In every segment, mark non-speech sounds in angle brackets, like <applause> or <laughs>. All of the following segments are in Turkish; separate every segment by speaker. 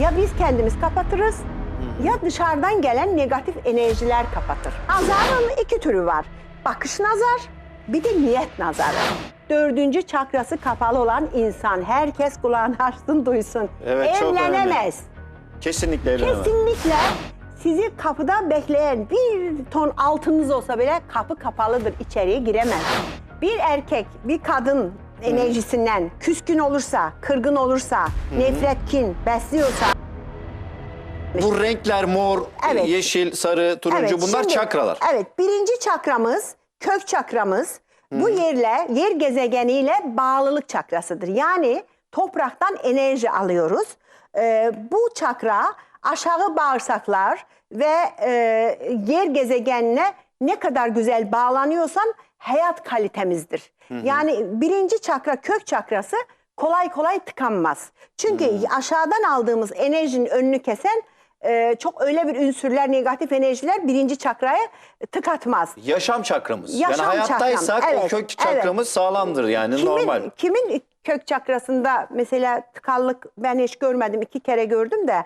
Speaker 1: Ya biz kendimiz kapatırız ya dışarıdan gelen negatif enerjiler kapatır. Nazarın iki türü var. Bakış nazar bir de niyet nazarı. Dördüncü çakrası kapalı olan insan herkes kulağını açsın duysun.
Speaker 2: Evet, çok.
Speaker 1: Evlenemez.
Speaker 2: Kesinlikle evlenemem.
Speaker 1: Kesinlikle sizi kapıda bekleyen bir ton altınız olsa bile kapı kapalıdır. içeriye giremez. Bir erkek, bir kadın enerjisinden küskün olursa, kırgın olursa, nefret, kin besliyorsa
Speaker 2: Bu renkler mor,
Speaker 1: Evet.
Speaker 2: yeşil, sarı, turuncu
Speaker 1: Evet,
Speaker 2: bunlar
Speaker 1: şimdi-
Speaker 2: çakralar.
Speaker 1: Evet, birinci çakramız kök çakramız. Bu yerle, yer gezegeniyle bağlılık çakrasıdır. Yani topraktan enerji alıyoruz. Ee, bu çakra aşağı bağırsaklar ve e, yer gezegenine ne kadar güzel bağlanıyorsan hayat kalitemizdir. Yani birinci çakra kök çakrası kolay kolay tıkanmaz. Çünkü aşağıdan aldığımız enerjinin önünü kesen e, çok öyle bir ünsürler, negatif enerjiler birinci çakraya tıkatmaz.
Speaker 2: Yaşam çakramız.
Speaker 1: Yaşam
Speaker 2: yani hayattaysak
Speaker 1: çakram,
Speaker 2: o
Speaker 1: evet,
Speaker 2: kök çakramız sağlamdır yani
Speaker 1: Kimin,
Speaker 2: normal.
Speaker 1: kimin kök çakrasında mesela tıkanlık ben hiç görmedim, iki kere gördüm de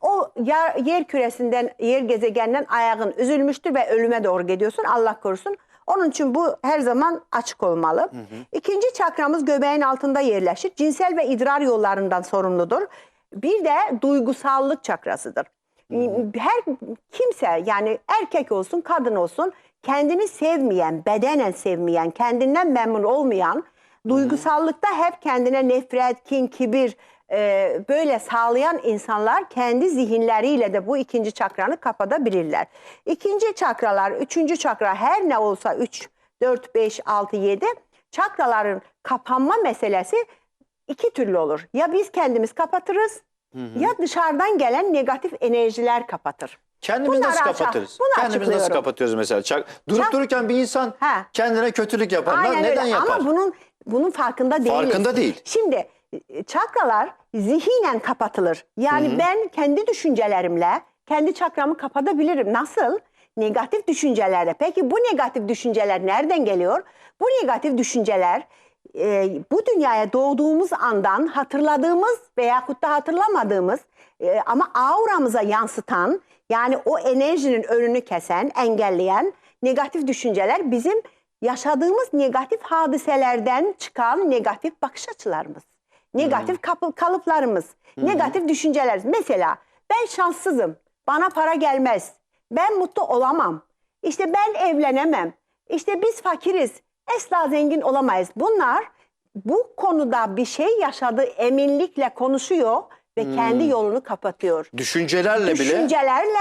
Speaker 1: o yer, yer küresinden, yer gezegenden ayağın üzülmüştür ve ölüme doğru gidiyorsun. Allah korusun. Onun için bu her zaman açık olmalı. İkinci çakramız göbeğin altında yerleşir. Cinsel ve idrar yollarından sorumludur. Bir de duygusallık çakrasıdır. Her kimse yani erkek olsun kadın olsun kendini sevmeyen, bedenen sevmeyen, kendinden memnun olmayan, duygusallıkta hep kendine nefret, kin, kibir e, böyle sağlayan insanlar kendi zihinleriyle de bu ikinci çakranı kapatabilirler. İkinci çakralar, üçüncü çakra her ne olsa 3, 4, 5, 6, 7 çakraların kapanma meselesi iki türlü olur. Ya biz kendimiz kapatırız ya dışarıdan gelen negatif enerjiler kapatır.
Speaker 2: Kendimiz
Speaker 1: Bunları
Speaker 2: nasıl kapatırız?
Speaker 1: bunu
Speaker 2: Kendimiz nasıl kapatıyoruz mesela? Çak, durup
Speaker 1: Çak-
Speaker 2: dururken bir insan
Speaker 1: Ha.
Speaker 2: kendine kötülük yapanlar
Speaker 1: Aynen
Speaker 2: neden
Speaker 1: öyle.
Speaker 2: yapar?
Speaker 1: Ama bunun bunun farkında değiliz.
Speaker 2: Farkında değil.
Speaker 1: Şimdi çakralar zihinen kapatılır. Yani ben kendi düşüncelerimle kendi çakramı kapatabilirim. Nasıl? Negatif düşüncelerle. Peki bu negatif düşünceler nereden geliyor? Bu negatif düşünceler e, bu dünyaya doğduğumuz andan hatırladığımız veyahut da hatırlamadığımız e, ama auramıza yansıtan yani o enerjinin önünü kesen, engelleyen negatif düşünceler bizim yaşadığımız negatif hadiselerden çıkan negatif bakış açılarımız. Negatif kapı- kalıplarımız, negatif düşünceler. Mesela ben şanssızım, bana para gelmez, ben mutlu olamam, işte ben evlenemem, işte biz fakiriz, asla zengin olamayız. Bunlar bu konuda bir şey yaşadığı eminlikle konuşuyor ve kendi yolunu kapatıyor.
Speaker 2: Düşüncelerle bile
Speaker 1: düşüncelerle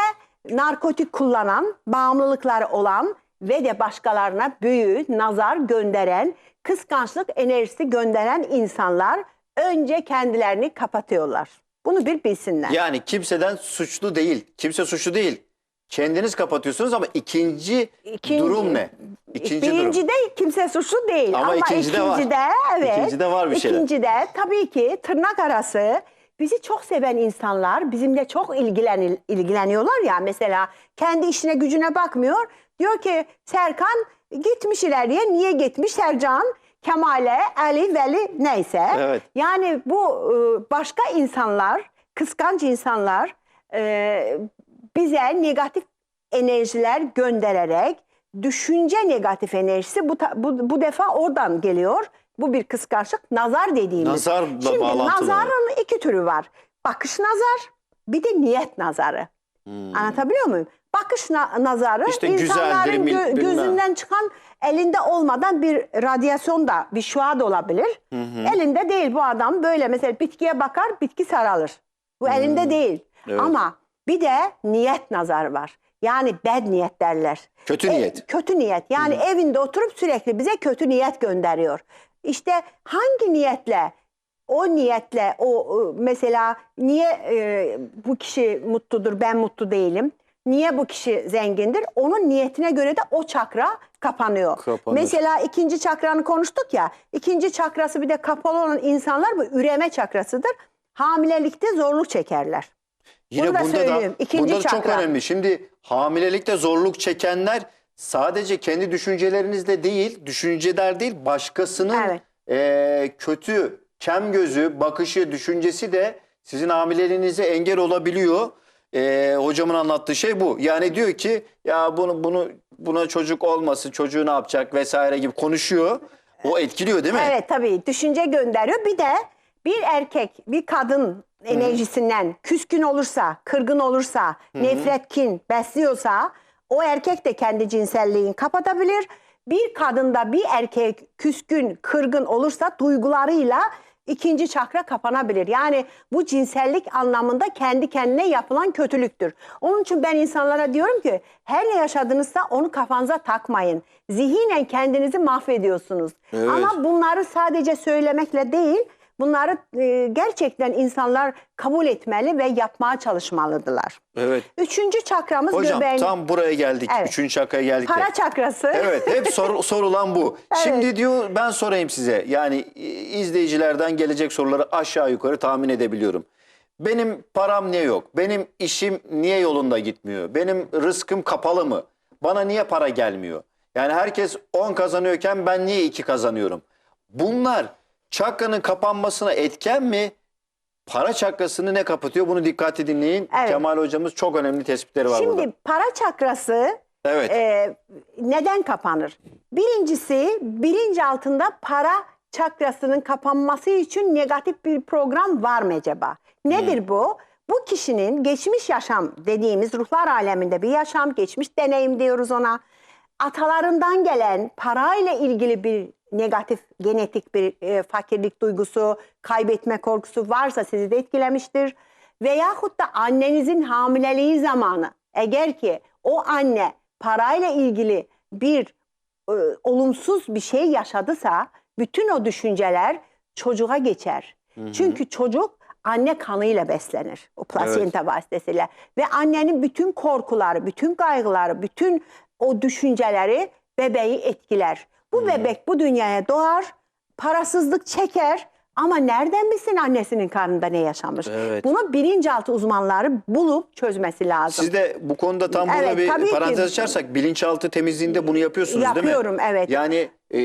Speaker 1: narkotik kullanan, bağımlılıkları olan ve de başkalarına büyü, nazar gönderen, kıskançlık enerjisi gönderen insanlar önce kendilerini kapatıyorlar. Bunu bir bilsinler.
Speaker 2: yani kimseden suçlu değil. Kimse suçlu değil. Kendiniz kapatıyorsunuz ama ikinci,
Speaker 1: İkinci-
Speaker 2: durum ne? İkinci durum.
Speaker 1: Birincide kimse suçlu değil
Speaker 2: Ama
Speaker 1: ama,
Speaker 2: ikincide var.
Speaker 1: ikincide evet.
Speaker 2: İkincide var bir şeyler.
Speaker 1: İkincide tabii ki tırnak arası bizi çok seven insanlar bizimle çok ilgilen, ilgileniyorlar ya mesela kendi işine gücüne bakmıyor. Diyor ki Serkan gitmiş ileriye niye gitmiş Sercan? Kemal'e, Ali, Veli neyse.
Speaker 2: Evet.
Speaker 1: Yani bu e, başka insanlar, kıskanç insanlar e, bize negatif enerjiler göndererek düşünce negatif enerjisi bu, bu, bu defa oradan geliyor. Bu bir kıskançlık, nazar dediğimiz.
Speaker 2: Nazarla
Speaker 1: Şimdi nazarın iki türü var. Bakış nazar, bir de niyet nazarı. Anlatabiliyor muyum? Bakış na- nazarı
Speaker 2: Hmm. İşte
Speaker 1: insanların
Speaker 2: güzeldir,
Speaker 1: gö-
Speaker 2: bilmem.
Speaker 1: gözünden çıkan elinde olmadan bir radyasyon da bir şua da olabilir. Elinde değil bu adam böyle mesela bitkiye bakar bitki saralır. Bu elinde değil.
Speaker 2: Hmm. Evet.
Speaker 1: Ama bir de niyet nazarı var. Yani bad niyet derler.
Speaker 2: Kötü
Speaker 1: E,
Speaker 2: niyet.
Speaker 1: kötü niyet. Yani evinde oturup sürekli bize kötü niyet gönderiyor. İşte hangi niyetle o niyetle o mesela niye e, bu kişi mutludur ben mutlu değilim? Niye bu kişi zengindir? Onun niyetine göre de o çakra kapanıyor.
Speaker 2: Kapanır.
Speaker 1: Mesela ikinci çakranı konuştuk ya. ikinci çakrası bir de kapalı olan insanlar bu üreme çakrasıdır. Hamilelikte zorluk çekerler.
Speaker 2: Yine
Speaker 1: Bunu da
Speaker 2: burada da.
Speaker 1: İkinci
Speaker 2: burada da çok
Speaker 1: çakra.
Speaker 2: önemli. Şimdi hamilelikte zorluk çekenler sadece kendi düşüncelerinizle değil, düşünceler değil, başkasının
Speaker 1: Evet.
Speaker 2: eee, kötü, kem gözü, bakışı, düşüncesi de sizin hamileliğinize engel olabiliyor. Ee, hocamın anlattığı şey bu. Yani diyor ki ya bunu bunu buna çocuk olmasın, çocuğu ne yapacak vesaire gibi konuşuyor. O etkiliyor değil mi?
Speaker 1: Evet tabii düşünce gönderiyor. Bir de bir erkek bir kadın enerjisinden küskün olursa, kırgın olursa, nefret, kin besliyorsa o erkek de kendi cinselliğini kapatabilir. Bir kadında bir erkek küskün, kırgın olursa duygularıyla ikinci çakra kapanabilir. Yani bu cinsellik anlamında kendi kendine yapılan kötülüktür. Onun için ben insanlara diyorum ki her ne yaşadınızsa onu kafanıza takmayın. Zihinen kendinizi mahvediyorsunuz.
Speaker 2: Evet.
Speaker 1: Ama bunları sadece söylemekle değil, bunları e, gerçekten insanlar kabul etmeli ve yapmaya çalışmalıdırlar.
Speaker 2: Evet.
Speaker 1: Üçüncü çakramız
Speaker 2: Hocam
Speaker 1: göbeğin
Speaker 2: tam buraya geldik.
Speaker 1: Evet.
Speaker 2: Üçüncü şakaya geldik. de.
Speaker 1: para çakrası.
Speaker 2: Evet hep sor- <laughs> sorulan bu. Şimdi diyor ben sorayım size. Yani izleyicilerden gelecek soruları aşağı yukarı tahmin edebiliyorum. Benim param niye yok? Benim işim niye yolunda gitmiyor? Benim rızkım kapalı mı? Bana niye para gelmiyor? Yani herkes 10 kazanıyorken ben niye 2 kazanıyorum? Bunlar çakranın kapanmasına etken mi? Para çakrasını ne kapatıyor? Bunu dikkatli dinleyin.
Speaker 1: Evet.
Speaker 2: Kemal hocamız çok önemli tespitleri var
Speaker 1: Şimdi
Speaker 2: burada.
Speaker 1: para çakrası
Speaker 2: Evet.
Speaker 1: e, neden kapanır? Birincisi bilinç altında para çakrasının kapanması için negatif bir program var mı acaba? Nedir bu? Bu kişinin geçmiş yaşam dediğimiz ruhlar aleminde bir yaşam, geçmiş deneyim diyoruz ona. Atalarından gelen parayla ilgili bir negatif genetik bir e, fakirlik duygusu, kaybetme korkusu varsa sizi de etkilemiştir. Veyahut da annenizin hamileliği zamanı eğer ki o anne parayla ilgili bir e, olumsuz bir şey yaşadısa bütün o düşünceler çocuğa geçer. Çünkü çocuk anne kanıyla beslenir. O plasenta vasıtasıyla. Ve annenin bütün korkuları, bütün kaygıları, bütün o düşünceleri bebeği etkiler. Bu bebek bu dünyaya doğar, parasızlık çeker ama nereden bilsin annesinin karnında ne yaşamış?
Speaker 2: Evet.
Speaker 1: Bunu bilinçaltı uzmanları bulup çözmesi lazım.
Speaker 2: Siz de bu konuda tam burada
Speaker 1: Evet, tabii
Speaker 2: bir
Speaker 1: ki.
Speaker 2: parantez açarsak bilinçaltı temizliğinde bunu yapıyorsunuz değil mi?
Speaker 1: Yapıyorum, evet.
Speaker 2: Yani e,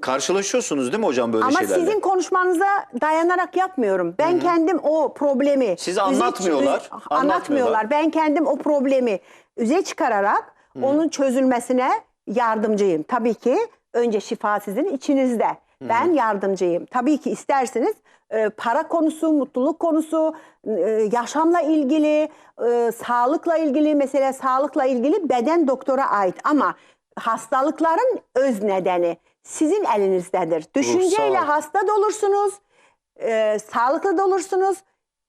Speaker 2: karşılaşıyorsunuz değil mi hocam böyle
Speaker 1: Ama
Speaker 2: şeylerle?
Speaker 1: sizin konuşmanıza dayanarak yapmıyorum. Ben kendim o problemi... Üze-
Speaker 2: anlatmıyorlar,
Speaker 1: üze-
Speaker 2: anlatmıyorlar.
Speaker 1: anlatmıyorlar. Ben kendim o problemi üze çıkararak onun çözülmesine yardımcıyım. Tabii ki önce şifa sizin içinizde. Ben yardımcıyım. Tabii ki isterseniz e, para konusu, mutluluk konusu, e, yaşamla ilgili, e, sağlıkla ilgili, mesela sağlıkla ilgili beden doktora ait ama hastalıkların öz nedeni sizin elinizdedir. Düşünceyle hasta da olursunuz, e, sağlıklı da olursunuz,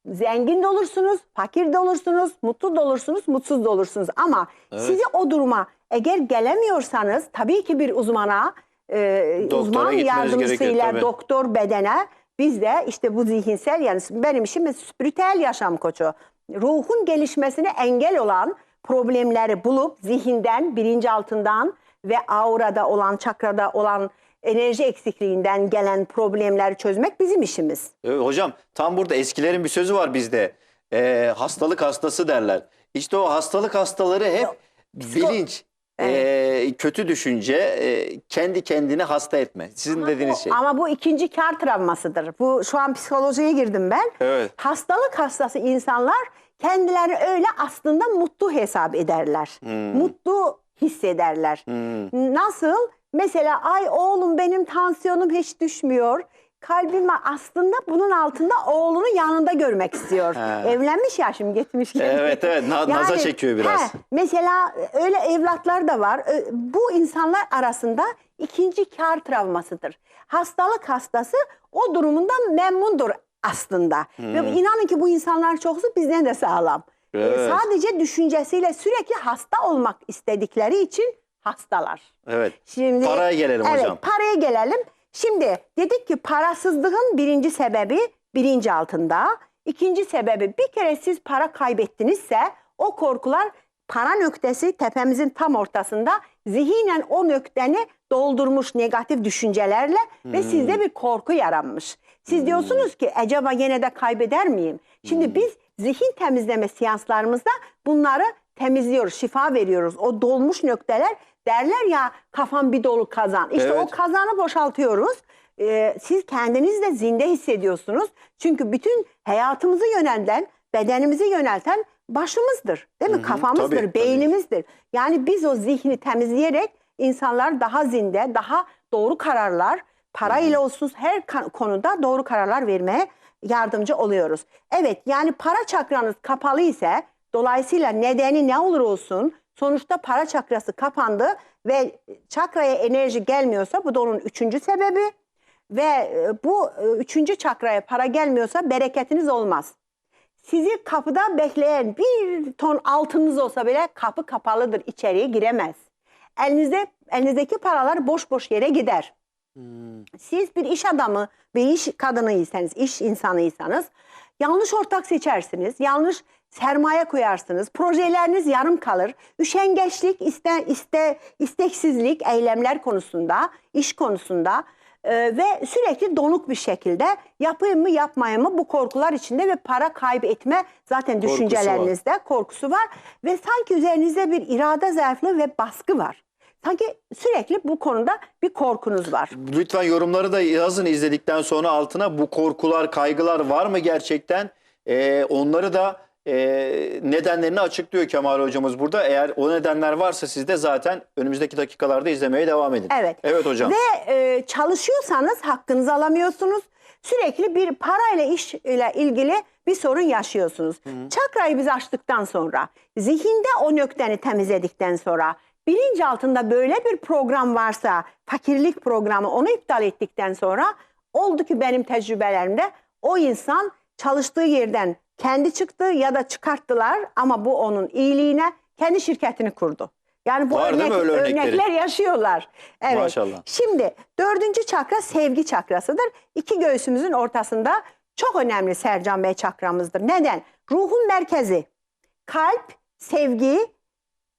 Speaker 1: zengin de olursunuz, fakir de olursunuz, mutlu da olursunuz, mutsuz da olursunuz. Ama sizi o duruma eğer gelemiyorsanız tabii ki bir uzmana, e,
Speaker 2: Doktora
Speaker 1: uzman
Speaker 2: gitmeniz gerekiyor
Speaker 1: yardımcısıyla
Speaker 2: tabii.
Speaker 1: doktor bedene biz de işte bu zihinsel yani benim işim spiritüel yaşam koçu. Ruhun gelişmesine engel olan problemleri bulup zihinden, bilinçaltından ve aurada olan, çakrada olan enerji eksikliğinden gelen problemleri çözmek bizim işimiz.
Speaker 2: E, hocam tam burada eskilerin bir sözü var bizde. E, hastalık hastası derler. İşte o hastalık hastaları hep bilinç, e, kötü düşünce, e, kendi kendini hasta etme. Sizin dediğiniz şey.
Speaker 1: Ama bu ikinci kar travmasıdır. Bu şu an psikolojiye girdim ben.
Speaker 2: Evet.
Speaker 1: Hastalık hastası insanlar kendilerini öyle aslında mutlu hesap ederler.
Speaker 2: Hmm.
Speaker 1: Mutlu hissederler. Nasıl? Mesela ay oğlum benim tansiyonum hiç düşmüyor. Kalbim aslında bunun altında oğlunu yanında görmek istiyor.
Speaker 2: He.
Speaker 1: Evlenmiş ya şimdi getirmiş.
Speaker 2: Evet, evet. Na- naza çekiyor biraz.
Speaker 1: he, mesela öyle evlatlar da var. Ö- Bu insanlar arasında ikinci kar travmasıdır. Hastalık hastası o durumundan memnundur aslında. Ve inanın ki bu insanlar çoksu bizden de sağlam. Ee,
Speaker 2: Evet.
Speaker 1: sadece düşüncesiyle sürekli hasta olmak istedikleri için hastalar.
Speaker 2: Evet.
Speaker 1: Şimdi
Speaker 2: Paraya gelelim
Speaker 1: evet,
Speaker 2: hocam.
Speaker 1: paraya gelelim. Şimdi dedik ki parasızlığın birinci sebebi bilinç altında. İkinci sebebi bir kere siz para kaybettinizse o korkular para nöktesi tepemizin tam ortasında zihinen o nökteni doldurmuş negatif düşüncelerle ve sizde bir korku yaranmış. Siz diyorsunuz ki acaba yine de kaybeder miyim? Şimdi biz zihin temizleme seanslarımızda bunları temizliyoruz, şifa veriyoruz. O dolmuş noktalar derler ya kafam bir dolu kazan. İşte o
Speaker 2: Evet.
Speaker 1: kazanı boşaltıyoruz e, siz kendiniz de zinde hissediyorsunuz. Çünkü bütün hayatımızı yönelten, bedenimizi yönelten başımızdır. Değil mi?
Speaker 2: Hı hı,
Speaker 1: Kafamızdır,
Speaker 2: tabii, tabii.
Speaker 1: beynimizdir. Yani biz o zihni temizleyerek insanlar daha zinde, daha doğru kararlar, para ile olsun her ka- konuda doğru kararlar vermeye yardımcı oluyoruz. Evet yani para çakranız kapalı ise dolayısıyla nedeni ne olur olsun sonuçta para çakrası kapandı ve çakraya enerji gelmiyorsa bu da onun üçüncü sebebi ve e, bu e, üçüncü çakraya para gelmiyorsa bereketiniz olmaz. Sizi kapıda bekleyen bir ton altınız olsa bile kapı kapalıdır içeriye giremez. Elinizde elinizdeki paralar boş boş yere gider. Siz bir iş adamı, bir iş kadınıysanız, iş insanıysanız yanlış ortak seçersiniz, yanlış sermaye koyarsınız, projeleriniz yarım kalır. Üşengeçlik, iste, iste, isteksizlik eylemler konusunda, iş konusunda e, ve sürekli donuk bir şekilde yapayım mı yapmayayım mı bu korkular içinde ve para kaybetme zaten
Speaker 2: Korkusu var.
Speaker 1: düşüncelerinizde korkusu var ve sanki üzerinizde bir irade zayıflığı ve baskı var. Sanki sürekli bu konuda bir korkunuz var.
Speaker 2: Lütfen yorumları da yazın izledikten sonra altına bu korkular, kaygılar var mı gerçekten? Ee, onları da e, nedenlerini açıklıyor Kemal hocamız burada. Eğer o nedenler varsa siz de zaten önümüzdeki dakikalarda izlemeye devam edin.
Speaker 1: Evet.
Speaker 2: Evet hocam.
Speaker 1: Ve e, çalışıyorsanız hakkınızı alamıyorsunuz. Sürekli bir parayla iş ile ilgili bir sorun yaşıyorsunuz. Çakrayı biz açtıktan sonra, zihinde o nökteni temizledikten sonra, bilinç altında böyle bir program varsa, fakirlik programı onu iptal ettikten sonra oldu ki benim tecrübelerimde o insan çalıştığı yerden kendi çıktı ya da çıkarttılar ama bu onun iyiliğine kendi şirketini kurdu. Yani bu
Speaker 2: Var
Speaker 1: örnek- örnekler yaşıyorlar. Evet.
Speaker 2: Maşallah.
Speaker 1: Şimdi dördüncü çakra sevgi çakrasıdır. İki göğsümüzün ortasında çok önemli Sercan Bey çakramızdır. Neden? Ruhun merkezi. Kalp, sevgi,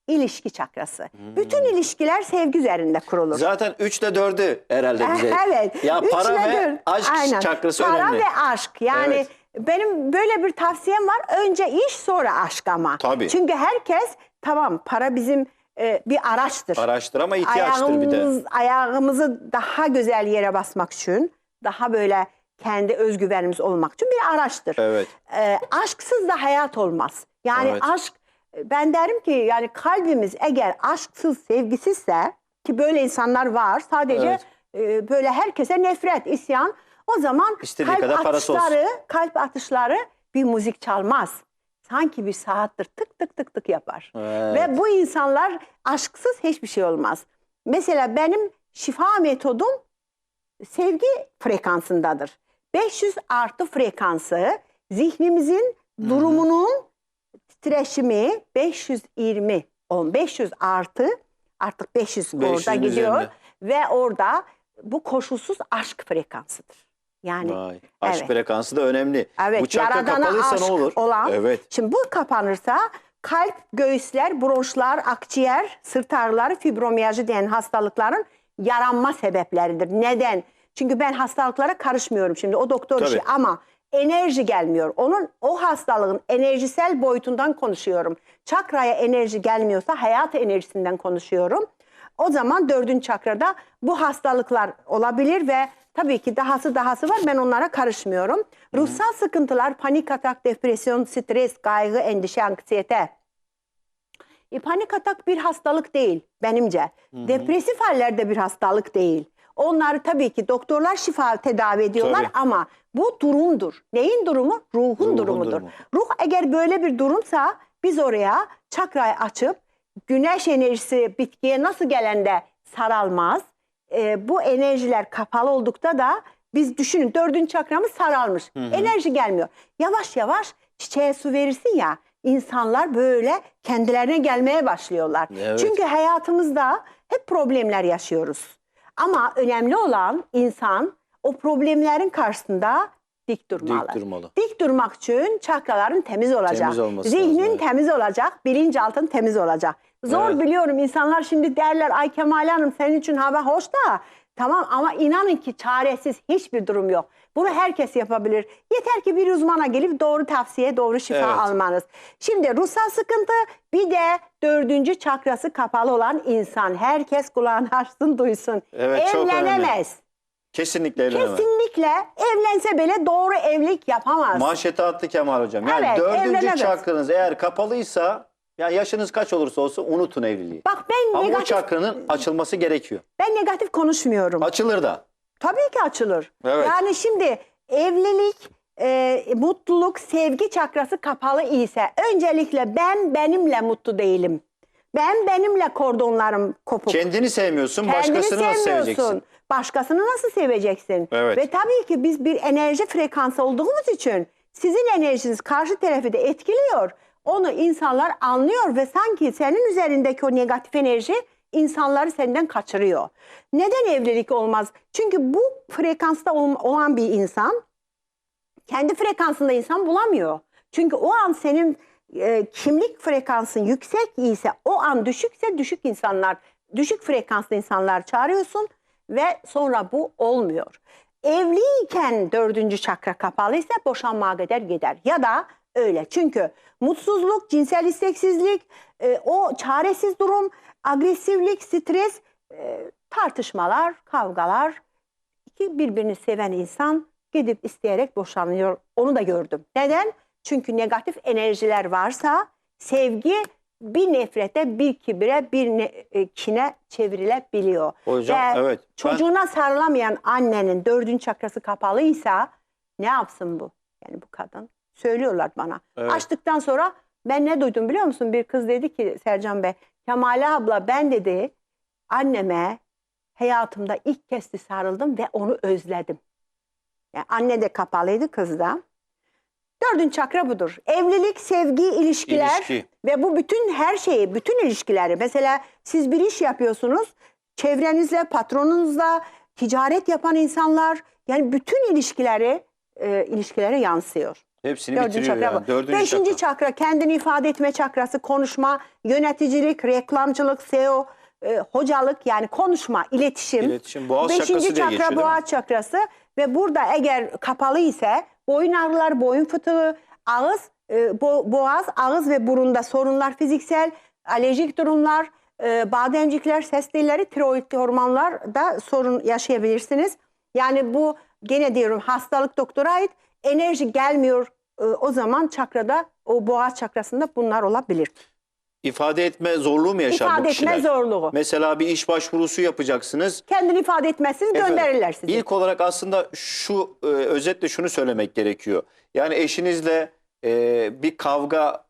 Speaker 1: ilişki çakrası.
Speaker 2: Hmm.
Speaker 1: Bütün ilişkiler sevgi üzerinde kurulur.
Speaker 2: Zaten 3 ile 4'ü herhalde bize.
Speaker 1: evet.
Speaker 2: Ya
Speaker 1: Üç
Speaker 2: para ve
Speaker 1: dört.
Speaker 2: aşk çakrası
Speaker 1: para
Speaker 2: önemli.
Speaker 1: ve aşk. Yani
Speaker 2: Evet.
Speaker 1: benim böyle bir tavsiyem var. Önce iş sonra aşk ama.
Speaker 2: Tabii.
Speaker 1: Çünkü herkes tamam para bizim e, bir araçtır.
Speaker 2: Araştırma ihtiyaçtır bir de.
Speaker 1: Ayağımız, ayağımızı daha güzel yere basmak için, daha böyle kendi özgüvenimiz olmak için bir araçtır.
Speaker 2: Evet.
Speaker 1: Ee, aşksız da hayat olmaz. Yani
Speaker 2: Evet.
Speaker 1: aşk, ben derim ki yani kalbimiz eğer aşksız, sevgisizse ki böyle insanlar var sadece e, böyle herkese nefret, isyan. O zaman
Speaker 2: İstediği
Speaker 1: kalp
Speaker 2: kadar parası olsun.
Speaker 1: atışları, kalp atışları bir müzik çalmaz. Sanki bir saattir tık tık tık tık yapar.
Speaker 2: Evet.
Speaker 1: Ve bu insanlar aşksız hiçbir şey olmaz. Mesela benim şifa metodum sevgi frekansındadır. 500 artı frekansı zihnimizin durumunun titreşimi 520 on 500 artı artık 500 orada
Speaker 2: 500'ün
Speaker 1: gidiyor
Speaker 2: üzerinde.
Speaker 1: ve orada bu koşulsuz aşk frekansıdır. Yani
Speaker 2: Vay. Aşk
Speaker 1: evet.
Speaker 2: frekansı da önemli.
Speaker 1: Evet,
Speaker 2: Bu çakra kapalıysa
Speaker 1: aşk
Speaker 2: ne olur?
Speaker 1: olan.
Speaker 2: Evet.
Speaker 1: Şimdi bu kapanırsa kalp, göğüsler, bronşlar, akciğer, sırt ağrıları, fibromiyajı denen hastalıkların yaranma sebepleridir. Neden? Çünkü ben hastalıklara karışmıyorum şimdi. O doktor
Speaker 2: Tabii.
Speaker 1: işi ama enerji gelmiyor. Onun o hastalığın enerjisel boyutundan konuşuyorum. Çakraya enerji gelmiyorsa hayat enerjisinden konuşuyorum. O zaman dördüncü çakrada bu hastalıklar olabilir ve tabii ki dahası dahası var. Ben onlara karışmıyorum. Ruhsal sıkıntılar, panik atak, depresyon, stres, kaygı, endişe, anksiyete. E, panik atak bir hastalık değil benimce. Depresif haller de bir hastalık değil. Onları tabii ki doktorlar şifa tedavi ediyorlar
Speaker 2: Tabii.
Speaker 1: ama bu durumdur. Neyin durumu? Ruhun,
Speaker 2: Ruhun
Speaker 1: durumudur.
Speaker 2: durumu.
Speaker 1: Ruh eğer böyle bir durumsa biz oraya çakrayı açıp güneş enerjisi bitkiye nasıl gelende saralmaz. E, bu enerjiler kapalı oldukta da biz düşünün dördüncü çakramız saralmış. Enerji gelmiyor. Yavaş yavaş çiçeğe su verirsin ya insanlar böyle kendilerine gelmeye başlıyorlar.
Speaker 2: Evet.
Speaker 1: Çünkü hayatımızda hep problemler yaşıyoruz. Ama önemli olan insan o problemlerin karşısında dik durmalı.
Speaker 2: Dik durmalı.
Speaker 1: Dik durmak için çakraların temiz olacak.
Speaker 2: Temiz
Speaker 1: Zihnin
Speaker 2: lazım, evet.
Speaker 1: temiz olacak, bilinçaltın temiz olacak. Zor
Speaker 2: Evet.
Speaker 1: biliyorum insanlar şimdi derler ay Kemal Hanım senin için hava hoş da tamam ama inanın ki çaresiz hiçbir durum yok. Bunu herkes yapabilir. Yeter ki bir uzmana gelip doğru tavsiye, doğru şifa
Speaker 2: Evet.
Speaker 1: almanız. Şimdi ruhsal sıkıntı bir de dördüncü çakrası kapalı olan insan. Herkes kulağını açsın duysun.
Speaker 2: Evet, çok önemli.
Speaker 1: Evlenemez.
Speaker 2: Kesinlikle evlenemez.
Speaker 1: Kesinlikle evlense bile doğru evlilik yapamaz.
Speaker 2: Manşete attı Kemal Hocam. Yani
Speaker 1: Evet,
Speaker 2: dördüncü
Speaker 1: evlenemez.
Speaker 2: çakranız eğer kapalıysa yani yaşınız kaç olursa olsun unutun evliliği.
Speaker 1: Bak ben
Speaker 2: Ama o
Speaker 1: negatif,
Speaker 2: çakranın açılması gerekiyor.
Speaker 1: ben negatif konuşmuyorum.
Speaker 2: Açılır da.
Speaker 1: Tabii ki açılır.
Speaker 2: Evet.
Speaker 1: Yani şimdi evlilik, e, mutluluk, sevgi çakrası kapalı ise öncelikle ben benimle mutlu değilim. Ben benimle kordonlarım kopuk.
Speaker 2: Kendini sevmiyorsun,
Speaker 1: Kendini
Speaker 2: başkasını nasıl seveceksin?
Speaker 1: Başkasını nasıl seveceksin?
Speaker 2: Evet.
Speaker 1: Ve tabii ki biz bir enerji frekansı olduğumuz için sizin enerjiniz karşı tarafı da etkiliyor. Onu insanlar anlıyor ve sanki senin üzerindeki o negatif enerji insanları senden kaçırıyor. Neden evlilik olmaz? Çünkü bu frekansta ol- olan bir insan kendi frekansında insan bulamıyor. Çünkü o an senin e, kimlik frekansın yüksek ise o an düşükse düşük insanlar, düşük frekanslı insanlar çağırıyorsun ve sonra bu olmuyor. Evliyken dördüncü çakra kapalıysa boşanmaya kadar gider. Ya da öyle. Çünkü mutsuzluk, cinsel isteksizlik, e, o çaresiz durum, agresiflik, stres, e, tartışmalar, kavgalar, iki birbirini seven insan gidip isteyerek boşanıyor. Onu da gördüm. Neden? Çünkü negatif enerjiler varsa sevgi bir nefrete, bir kibire, bir ne- e, kine çevrilebiliyor.
Speaker 2: Hocam,
Speaker 1: Ve
Speaker 2: evet. Ben-
Speaker 1: Çocuğuna sarılamayan annenin dördüncü çakrası kapalıysa ne yapsın bu? Yani bu kadın. Söylüyorlar bana.
Speaker 2: Evet.
Speaker 1: Açtıktan sonra ben ne duydum biliyor musun? Bir kız dedi ki Sercan Bey, Kemale abla ben dedi anneme hayatımda ilk kez sarıldım ve onu özledim. Yani anne de kapalıydı kız da. Dördüncü çakra budur. Evlilik, sevgi, ilişkiler
Speaker 2: İlişki.
Speaker 1: ve bu bütün her şeyi, bütün ilişkileri. Mesela siz bir iş yapıyorsunuz, çevrenizle, patronunuzla, ticaret yapan insanlar, yani bütün ilişkileri e, ilişkilere yansıyor.
Speaker 2: Hepsini
Speaker 1: Dördüncü
Speaker 2: bitiriyor
Speaker 1: çakra
Speaker 2: yani.
Speaker 1: bu.
Speaker 2: Dördüncü
Speaker 1: Beşinci
Speaker 2: çakra.
Speaker 1: kendini ifade etme çakrası, konuşma, yöneticilik, reklamcılık, SEO, e, hocalık yani konuşma, iletişim.
Speaker 2: İletişim, boğaz
Speaker 1: Beşinci
Speaker 2: çakrası diye
Speaker 1: çakra
Speaker 2: değil mi?
Speaker 1: boğaz çakrası ve burada eğer kapalı ise boyun ağrılar, boyun fıtığı, ağız, e, bo- boğaz, ağız ve burunda sorunlar fiziksel, alerjik durumlar, e, bademcikler, ses telleri, tiroid hormonlar da sorun yaşayabilirsiniz. Yani bu gene diyorum hastalık doktora ait enerji gelmiyor e, o zaman çakrada o boğaz çakrasında bunlar olabilir.
Speaker 2: İfade etme zorluğu mu yaşar bu
Speaker 1: İfade
Speaker 2: kişiler?
Speaker 1: etme zorluğu.
Speaker 2: Mesela bir iş başvurusu yapacaksınız.
Speaker 1: Kendini ifade etmezsiniz
Speaker 2: Efendim,
Speaker 1: gönderirler sizi.
Speaker 2: İlk olarak aslında şu e, özetle şunu söylemek gerekiyor. Yani eşinizle e, bir kavga,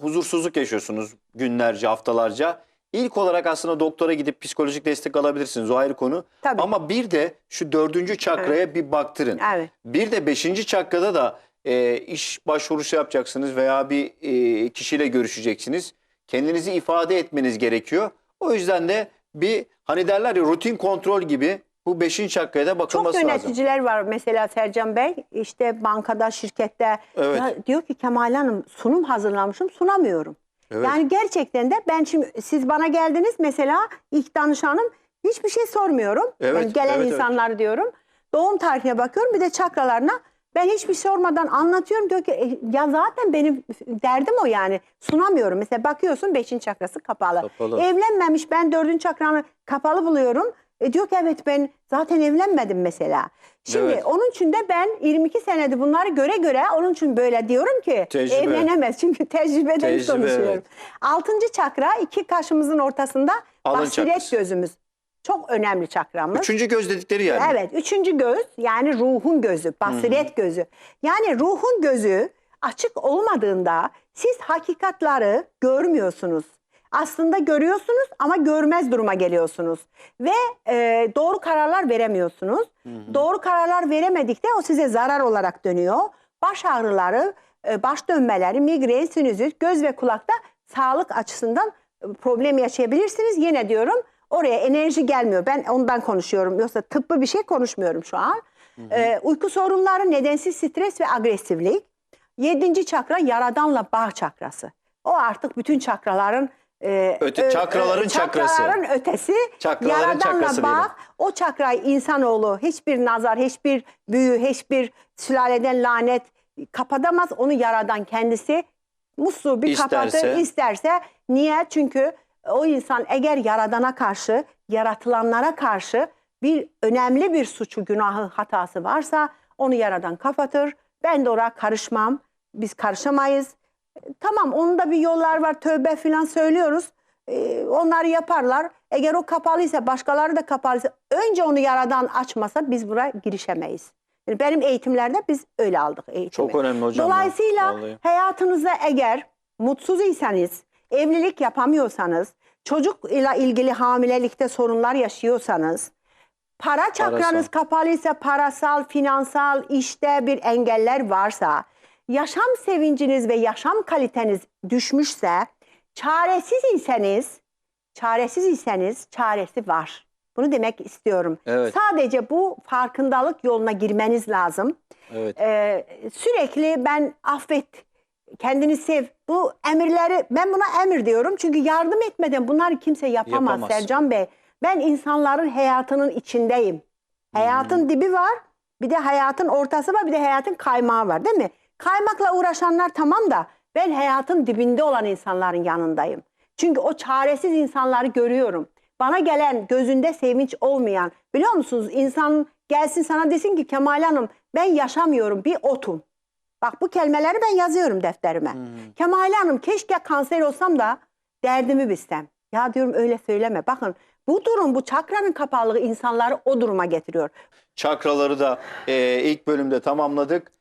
Speaker 2: huzursuzluk yaşıyorsunuz günlerce, haftalarca. İlk olarak aslında doktora gidip psikolojik destek alabilirsiniz. O ayrı konu.
Speaker 1: Tabii.
Speaker 2: Ama bir de şu dördüncü çakraya bir baktırın.
Speaker 1: Evet.
Speaker 2: Bir de beşinci çakrada da e, iş başvurusu yapacaksınız veya bir e, kişiyle görüşeceksiniz. Kendinizi ifade etmeniz gerekiyor. O yüzden de bir hani derler ya rutin kontrol gibi bu beşinci çakraya da
Speaker 1: Çok
Speaker 2: bakılması lazım.
Speaker 1: yöneticiler var mesela Sercan Bey işte bankada şirkette
Speaker 2: Evet.
Speaker 1: diyor ki Kemal Hanım sunum hazırlamışım sunamıyorum.
Speaker 2: Evet.
Speaker 1: Yani gerçekten de ben şimdi siz bana geldiniz mesela ilk danışanım hiçbir şey sormuyorum.
Speaker 2: Evet,
Speaker 1: Yani gelen
Speaker 2: evet, evet.
Speaker 1: insanlar diyorum. Doğum tarihine bakıyorum bir de çakralarına. Ben hiçbir şey sormadan anlatıyorum. Diyor ki "E, ya zaten benim derdim o yani. Sunamıyorum. Mesela bakıyorsun beşinci çakrası kapalı.
Speaker 2: Kapalı.
Speaker 1: Evlenmemiş ben dördüncü çakranı kapalı buluyorum. E diyor ki evet ben zaten evlenmedim mesela. Şimdi
Speaker 2: Evet.
Speaker 1: onun için de ben 22 senedir bunları göre göre onun için böyle diyorum ki
Speaker 2: Tecrübe.
Speaker 1: evlenemez. Çünkü tecrübeden
Speaker 2: Tecrübe,
Speaker 1: konuşuyorum.
Speaker 2: evet.
Speaker 1: Altıncı çakra iki kaşımızın ortasında
Speaker 2: Alın
Speaker 1: basiret
Speaker 2: çakrası.
Speaker 1: gözümüz. Çok önemli çakramız.
Speaker 2: Üçüncü göz dedikleri yani.
Speaker 1: Evet, üçüncü göz yani ruhun gözü, basiret gözü. Yani ruhun gözü açık olmadığında siz hakikatları görmüyorsunuz. Aslında görüyorsunuz ama görmez duruma geliyorsunuz. Ve e, doğru kararlar veremiyorsunuz. Doğru kararlar veremedikçe o size zarar olarak dönüyor. Baş ağrıları, e, baş dönmeleri, migren, sinüzit, göz ve kulakta sağlık açısından e, problem yaşayabilirsiniz. Yine diyorum oraya enerji gelmiyor. Ben ondan konuşuyorum. Yoksa tıbbi bir şey konuşmuyorum şu an. Ee, uyku sorunları, nedensiz stres ve agresiflik. Yedinci çakra yaradanla bağ çakrası. O artık bütün çakraların e,
Speaker 2: Öte- çakraların çakrası.
Speaker 1: çakraların ötesi.
Speaker 2: Çakraların
Speaker 1: yaradanla
Speaker 2: çakrası
Speaker 1: bağ.
Speaker 2: diyelim.
Speaker 1: O çakrayı insanoğlu hiçbir nazar, hiçbir büyü, hiçbir sülaleden lanet kapatamaz. Onu yaradan kendisi musluğu bir
Speaker 2: İsterse.
Speaker 1: kapatır isterse. Niye? Çünkü o insan eğer yaradana karşı, yaratılanlara karşı bir önemli bir suçu, günahı, hatası varsa onu yaradan kapatır. Ben de oraya karışmam. Biz karışamayız. Tamam onun da bir yollar var. Tövbe falan söylüyoruz. Ee, onları yaparlar. Eğer o kapalıysa başkaları da kapalıysa önce onu yaradan açmasa biz buraya girişemeyiz. Yani benim eğitimlerde biz öyle aldık eğitimi.
Speaker 2: Çok önemli hocam.
Speaker 1: Dolayısıyla
Speaker 2: Vallahi.
Speaker 1: hayatınızda eğer mutsuz iseniz, evlilik yapamıyorsanız, çocukla ilgili hamilelikte sorunlar yaşıyorsanız, para çakranız kapalıysa, parasal, finansal, işte bir engeller varsa, yaşam sevinciniz ve yaşam kaliteniz düşmüşse, çaresiz iseniz, çaresiz iseniz çaresi var. Bunu demek istiyorum.
Speaker 2: Evet.
Speaker 1: Sadece bu farkındalık yoluna girmeniz lazım.
Speaker 2: Evet.
Speaker 1: Ee, sürekli ben affet, kendini sev. Bu emirleri ben buna emir diyorum. Çünkü yardım etmeden bunları kimse yapamaz,
Speaker 2: Yapamaz.
Speaker 1: Sercan Bey. Ben insanların hayatının içindeyim. Hayatın
Speaker 2: Hmm.
Speaker 1: dibi var. Bir de hayatın ortası var. Bir de hayatın kaymağı var değil mi? Kaymakla uğraşanlar tamam da ben hayatın dibinde olan insanların yanındayım. Çünkü o çaresiz insanları görüyorum. Bana gelen gözünde sevinç olmayan biliyor musunuz insan gelsin sana desin ki Kemal Hanım ben yaşamıyorum bir otum. Bak bu kelimeleri ben yazıyorum defterime. Kemal Hanım keşke kanser olsam da derdimi bilsem. Ya diyorum öyle söyleme. Bakın bu durum bu çakranın kapalılığı insanları o duruma getiriyor.
Speaker 2: Çakraları da e, ilk bölümde tamamladık.